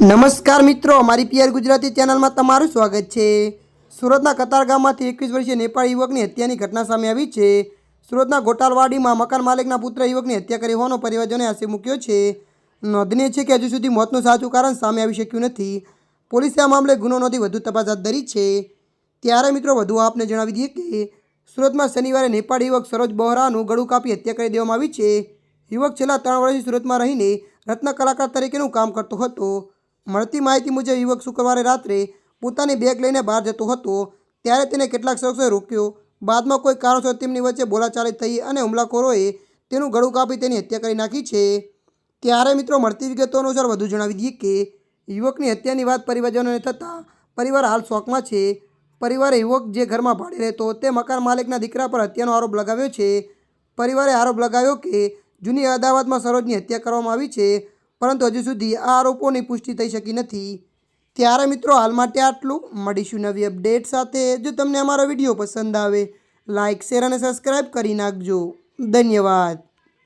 નમસ્કાર મિત્રો મારી પીઆર ગુજરાતી ચેનલમાં તમારું સ્વાગત છે. સુરતના કતારગામમાંથી એકવીસ વર્ષીય નેપાળી યુવકની હત્યાની ઘટના સામે આવી છે. સુરતના ગોટાલવાડીમાં મકાન માલિકના પુત્ર યુવકની હત્યા કરી હોવાનો પરિવારજોને આક્ષેપ મૂક્યો છે. નોંધનીય છે કે હજુ સુધી મોતનું સાચું કારણ સામે આવી શક્યું નથી. પોલીસે આ મામલે ગુનો નોંધી વધુ તપાસ હાથ ધરી છે. ત્યારે મિત્રો, વધુ આપને જણાવી દઈએ કે સુરતમાં શનિવારે નેપાળી યુવક સરોજ બોહરાનું ગળું કાપી હત્યા કરી દેવામાં આવી છે. યુવક છેલ્લા ત્રણ વર્ષથી સુરતમાં રહીને રત્ન કલાકાર તરીકેનું કામ કરતો હતો. મળતી માહિતી મુજબ યુવક શુક્રવારે રાત્રે પોતાની બેગ લઈને બહાર જતો હતો. ત્યારે તેને કેટલાક શખ્સોએ રોક્યો. બાદમાં કોઈ કારણસર તેમની વચ્ચે બોલાચાલી થઈ અને હુમલાખોરોએ તેનું ગળું કાપી તેની હત્યા કરી નાખી છે. ત્યારે મિત્રો, મળતી વિગતો અનુસાર વધુ જણાવી દઈએ કે યુવકની હત્યાની વાત પરિવારજનોને થતાં પરિવાર હાલ શોકમાં છે. પરિવારે યુવક જે ઘરમાં ભાડે રહેતો તે મકાન માલિકના દીકરા પર હત્યાનો આરોપ લગાવ્યો છે. પરિવારે આરોપ લગાવ્યો કે જૂની અદાવતમાં સરોજની હત્યા કરવામાં આવી છે. પરંતુ હજુ સુધી આ આરોપોની પુષ્ટિ થઈ શકી નથી. ત્યારે મિત્રો, હાલ માટે આટલું. મળીશું નવી અપડેટ સાથે. જો તમને અમારો વીડિયો પસંદ આવે લાઇક શેર અને સબસ્ક્રાઈબ કરી નાખજો. ધન્યવાદ.